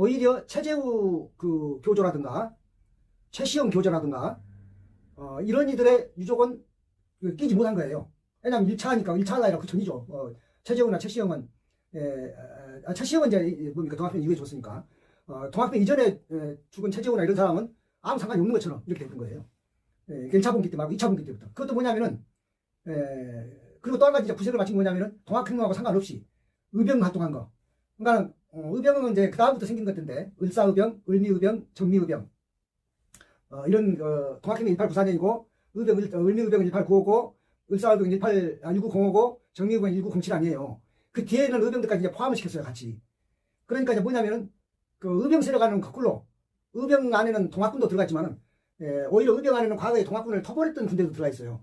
오히려 최재우 그 교조라든가 최시영 교조라든가 어, 이런 이들의 유족은 그 끼지 못한 거예요. 왜냐하면 1차니까 1차 나이라 그 전이죠. 어, 최재우나 최시영은 예, 아, 최시영은 이제 이- 뭡니까 동학병 이후에 줬으니까 어, 동학병 이전에 예, 죽은 최재우나 이런 사람은 아무 상관이 없는 것처럼 이렇게 된 거예요. 예, 1차 분기 때 말고 2차 분기 때부터. 그것도 뭐냐면은 예, 그리고 또 한 가지 이제 부세를 마친 게 뭐냐면은 동학행동하고 상관없이 의병 활동한 거. 그러니까 어, 의병은 이제 그 다음부터 생긴 것인데 을사의병, 을미의병, 정미의병 어, 이런 어, 동학행동 1894년이고 의병, 을- 어, 을미의병은 1895고 을사의병은 18, 아, 19005고 정미의병은 1907 아니에요. 그 뒤에는 의병들까지 이제 포함을 시켰어요 같이. 그러니까 이제 뭐냐면은 그 의병 세력안은 거꾸로 의병 안에는 동학군도 들어가 있지만은 예, 오히려 의병 안에는 과거에 동학군을 터버렸던 군대도 들어가 있어요.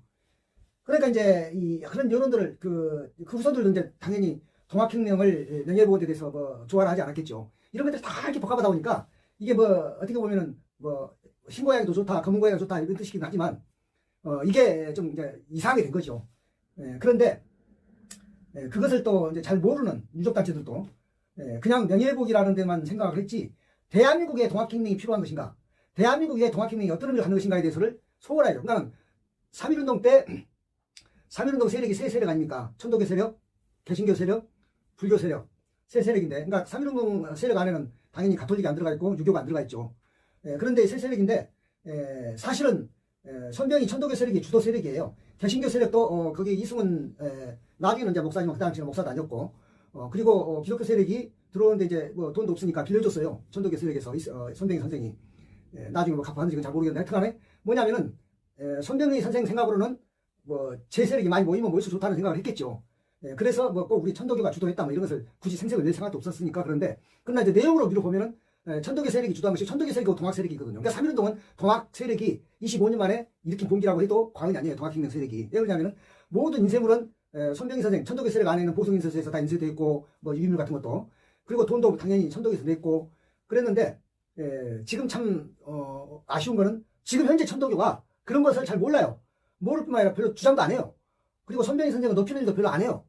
그러니까 이제 이 그런 여론들을 그, 그 후손들도 이제 당연히 동학혁명을 명예보호에 대해서 뭐 좋아를 하지 않았겠죠. 이런 것들 다 이렇게 복합하다 보니까 이게 뭐 어떻게 보면은 뭐 신고양이도 좋다, 검은 고양이도 좋다 이런 뜻이긴 하지만 어 이게 좀 이제 이상하게 된 거죠. 예, 그런데 예, 그것을 또 이제 잘 모르는 유족 단체들도 예, 그냥 명예회복이라는 데만 생각을 했지 대한민국의 동학혁명이 필요한 것인가 대한민국의 동학혁명이 어떤 의미를 갖는 것인가에 대해서를 소홀해요. 그러니까 3.1운동 때 3.1운동 세력이 세 세력 아닙니까? 천도교 세력, 개신교 세력, 불교 세력 세 세력인데 그러니까 3.1운동 세력 안에는 당연히 가톨릭이 안 들어가 있고 유교가 안 들어가 있죠. 예, 그런데 세 세력인데 예, 사실은 예, 선병이 천도교 세력이 주도 세력이에요. 개신교 세력도 어, 거기 이승훈 예, 나중에는 이제 목사지만 그 당시에는 목사도 아니었고 어, 그리고 어, 기독교 세력이 들어오는데 이제 뭐 돈도 없으니까 빌려줬어요. 천도교 세력에서 이- 어, 선병희 선생이 예, 나중에 뭐 갚았는지 잘 모르겠는데 하여튼간에 뭐냐면은 예, 선병희 선생 생각으로는 뭐 제 세력이 많이 모이면 모일수록 좋다는 생각을 했겠죠. 예, 그래서 뭐 꼭 우리 천도교가 주도했다 뭐 이런 것을 굳이 생색을 낼 생각도 없었으니까 그런데 그러나 이제 내용으로 미루 보면은 예, 천도교 세력이 주도한 것이 천도교 세력이고 동학 세력이거든요. 그러니까 3.1운동은 동학 세력이 25년 만에 일으킨 봉기라고 해도 과언이 아니에요. 동학혁명 세력이. 왜 그러냐면은 모든 인쇄물은 에, 손병희 선생 천도교 세력 안에는 보성인쇄소에서 다 인쇄되어 있고 뭐 유인물 같은 것도 그리고 돈도 당연히 천도교에서 냈고 그랬는데 에, 지금 참 어, 아쉬운 거는 지금 현재 천도교가 그런 것을 잘 몰라요. 모를 뿐만 아니라 별로 주장도 안 해요. 그리고 손병희 선생은 높이는 일도 별로 안 해요.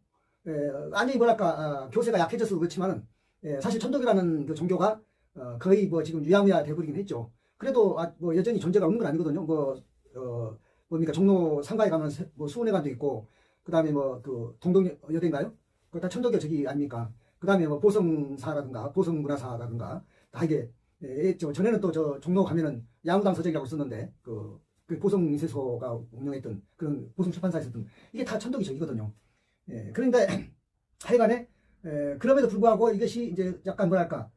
에, 완전히 뭐랄까 아, 교세가 약해져서 그렇지만은 에, 사실 천도교라는 그 종교가 어, 거의 뭐 지금 유야무야 돼버리긴 했죠. 그래도 아, 뭐 여전히 존재가 없는 건 아니거든요. 뭐 어, 뭡니까 종로 상가에 가면 세- 뭐 수은회관도 있고 그 다음에 뭐 그 동동 여대인가요? 그거 다 천도교 저기 아닙니까? 그 다음에 뭐 보성사라든가 보성문화사라든가 다 이게 예, 저 전에는 또 저 종로 가면은 양우당 서적이라고 썼는데 그, 그 보성인쇄소가 운영했던 그런 보성 출판사에 있었던 이게 다 천도교 적이거든요. 예, 그런데 하여간에 에, 그럼에도 불구하고 이것이 이제 약간 뭐랄까